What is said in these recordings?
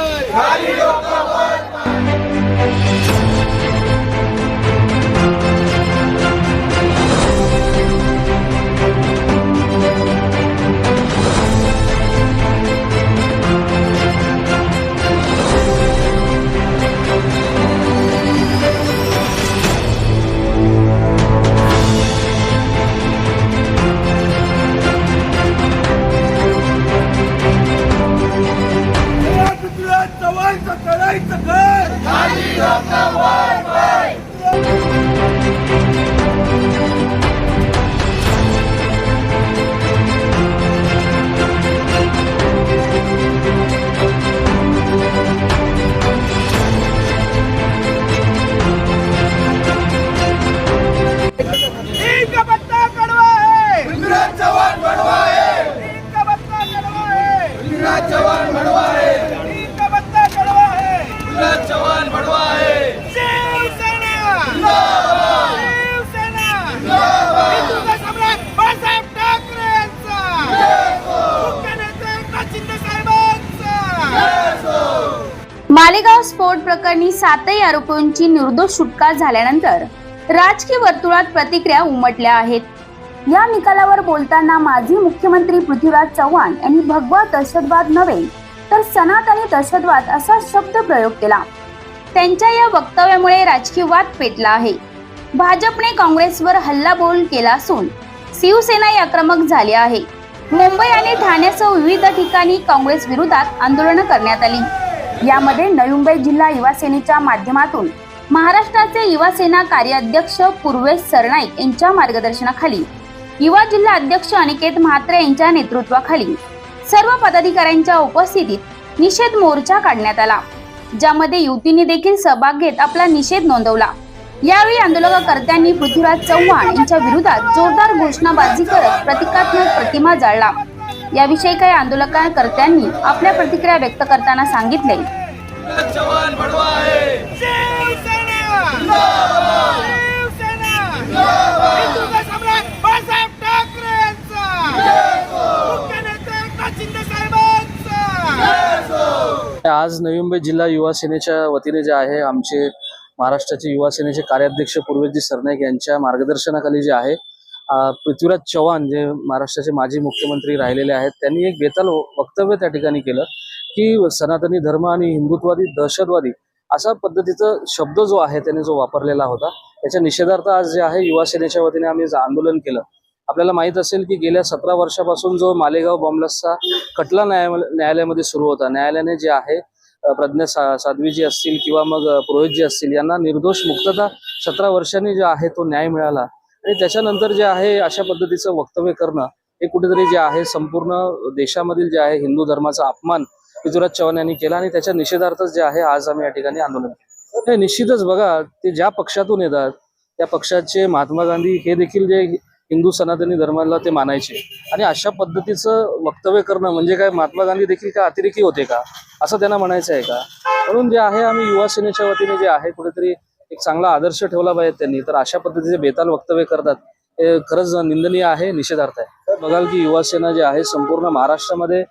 करायचं काय पृथ्वीराज चव्हाणचं करायचं मालेगाव स्फोट प्रकरणी सातही आरोपींची निर्दोष सुटका झाल्यानंतर राजकीय वर्तुळात प्रतिक्रिया उमटल्या आहेत. या निकालावर बोलताना माजी मुख्यमंत्री पृथ्वीराज चव्हाण यांनी भगवा दहशतवाद नव्हे तर सनातनी दहशतवाद असा शब्द प्रयोग केला. त्यांच्या या वक्तव्यामुळे राजकीय वाद पेटला आहे. भाजपने काँग्रेसवर हल्लाबोल केला असून शिवसेना आक्रमक झाली आहे. मुंबई आणि ठाण्यासह विविध ठिकाणी काँग्रेस विरोधात आंदोलनं करण्यात आली. यामध्ये नवी जिल्हा युवा सेनेच्या माध्यमातून महाराष्ट्राचे युवा सेना कार्याध्यक्ष पूर्वेश सरनाईक यांच्या मार्गदर्शनाखाली युवा जिल्हा अध्यक्ष अनिकेत म्हात्रे यांच्या नेतृत्वाखाली सर्व पदाधिकाऱ्यांच्या उपस्थितीत निषेध मोर्चा काढण्यात आला ज्यामध्ये युवतींनी देखील सहभाग घेत आपला निषेध नोंदवला. यावेळी आंदोलनकर्त्यांनी पृथ्वीराज चव्हाण यांच्या विरोधात जोरदार घोषणाबाजी करत प्रतिकात्मक प्रतिमा जाळला. याविषयी काही आंदोलनकर्त्यांनी आपल्या प्रतिक्रिया व्यक्त करताना सांगितले. बडवा आहे. आज नवी मुंबई जिल्हा युवा सेनेच्या वतीने जे आहे आमचे महाराष्ट्राचे युवा सेनेचे कार्याध्यक्ष पूर्वेशजी सरनाईक यांच्या मार्गदर्शनाखाली जे आहे पृथ्वीराज चव्हाण जे महाराष्ट्राचे माजी मुख्यमंत्री राहिलेले आहेत त्यांनी एक बेताल वक्तव्य त्या ठिकाणी केलं की सनातनी धर्म आणि हिंदुत्वादी दहशतवादी असा पद्धतीचा शब्द जो आहे त्याने जो वापरलेला होता त्याच्या निषेधार्थ आज जे आहे युवा सेनेच्या वतीने आम्ही आंदोलन केलं. आपल्याला माहीत असेल की गेल्या सतरा वर्षापासून जो मालेगाव बॉम्बलासचा खटला न्याया न्यायालयामध्ये सुरू होता न्यायालयाने जे आहे प्रज्ञा सा साध्वीजी असतील किंवा मग पुरोहितजी असतील यांना निर्दोष मुक्तता सतरा वर्षांनी जे आहे तो न्याय मिळाला. आणि त्याच्यानंतर जे आहे अशा पद्धतीचं वक्तव्य करणं हे कुठेतरी जे आहे संपूर्ण देशामधील जे आहे हिंदू धर्माचा अपमान पृथ्वीराज चव्हाण यांनी केला आणि त्याच्या निषेधार्थच जे आहे आज आम्ही या ठिकाणी आंदोलन केलं. हे निश्चितच बघा ते ज्या पक्षातून येतात त्या पक्षाचे महात्मा गांधी हे देखील जे हिंदू सनातनी धर्माला ते मानायचे. आणि अशा पद्धतीचं वक्तव्य करणं म्हणजे काय महात्मा गांधी देखील काय अतिरेकी होते का? असं त्यांना म्हणायचं आहे का? म्हणून जे आहे आम्ही युवा सेनेच्या वतीने जे आहे कुठेतरी एक चांगला आदर्श ठेवला पाहिजे त्यांनी. तर अशा पद्धतीचे बेताल वक्तव्य करतात. हे खरंच निंदनीय आहे निषेधार्थ आहे. बघाल की युवा सेना जे आहे संपूर्ण महाराष्ट्रामध्ये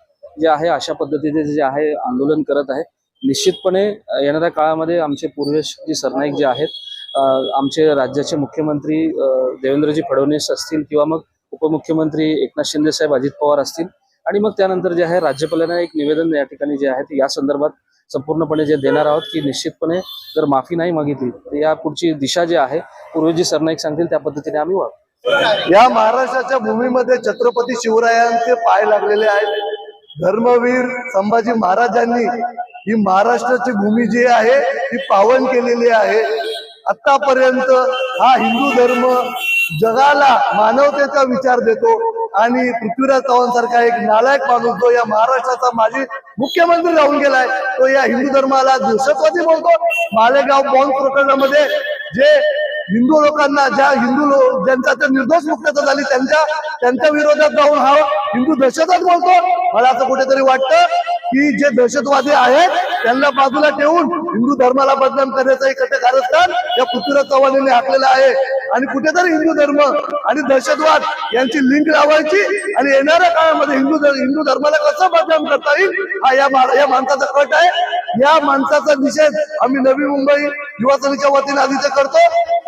जे आहे अशा पद्धतीचे जे आहे आंदोलन करत आहे. निश्चितपणे येणाऱ्या काळामध्ये आमचे पूर्वेशजी सरनाईक जे आहेत आमचे राज्याचे मुख्यमंत्री देवेंद्रजी फडणवीस असतील किंवा मग उपमुख्यमंत्री एकनाथ शिंदे साहेब अजित पवार असतील. आणि मग त्यानंतर जे आहे राज्यपालांना एक निवेदन या ठिकाणी जे आहे ते या संदर्भात संपूर्णपणे जे देणार आहोत की निश्चितपणे जर माफी नाही मागितली तर या पुढची दिशा जी आहे पूर्वजी सरनाईक सांगतील त्या पद्धतीने आम्ही वागू. या महाराष्ट्राच्या भूमीमध्ये छत्रपती शिवरायांचे पाय लागलेले आहेत. धर्मवीर संभाजी महाराजांनी ही महाराष्ट्राची भूमी जी आहे ती पावन केलेली आहे. आतापर्यंत हा हिंदू धर्म जगाला मानवतेचा विचार देतो. आणि पृथ्वीराज चव्हाण सारखा एक नालायक माणूस जो या महाराष्ट्राचा माजी मुख्यमंत्री राहून गेलाय तो या हिंदू धर्माला दहशतवादी बोलतो. मालेगाव बॉम्ब प्रकरणामध्ये जे हिंदू लोकांना ज्या हिंदू लोक ज्यांचा ते निर्दोष मुक्तता झाली त्यांच्या त्यांच्या विरोधात जाऊन हा हिंदू दहशतवाद बोलतो. मला असं कुठेतरी वाटतं की जे दहशतवादी आहेत त्यांना बाजूला ठेवून हिंदू धर्माला बदनाम करण्याचं एक कारस्थान या पृथ्वीराज चव्हाण यांनी आखलेलं आहे. आणि कुठेतरी हिंदू धर्म आणि दहशतवाद यांची लिंक लावायची आणि येणाऱ्या काळामध्ये हिंदू धर्म- हिंदू धर्माला कसं बदनाम करता येईल? हा या मा- या माणसाचा कट आहे. या माणसाचा निषेध आम्ही नवी मुंबई युवा सेनेच्या वतीने आधीच करतो.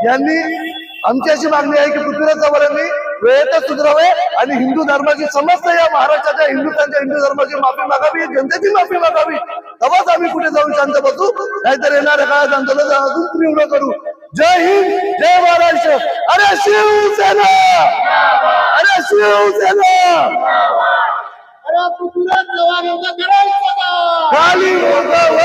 यांनी आमची अशी मागणी आहे की पृथ्वीराज चव्हाण यांनी वेळेतच सुधरावे आणि हिंदू धर्माची समस्त या महाराष्ट्राच्या हिंदुस्थानच्या हिंदू धर्माची माफी मागावी जनतेची माफी मागावी. तेव्हाच आम्ही कुठे जाऊन शांत बसू? नाहीतर येणाऱ्या काळात आंदोलन अजून तीव्र करू. जय हिंद जय महाराष्ट्र. अरे शिवसेना! अरे शिवसेना! अरे पृथ्वीराज चव्हाण यांचा करायचं खाली डोकं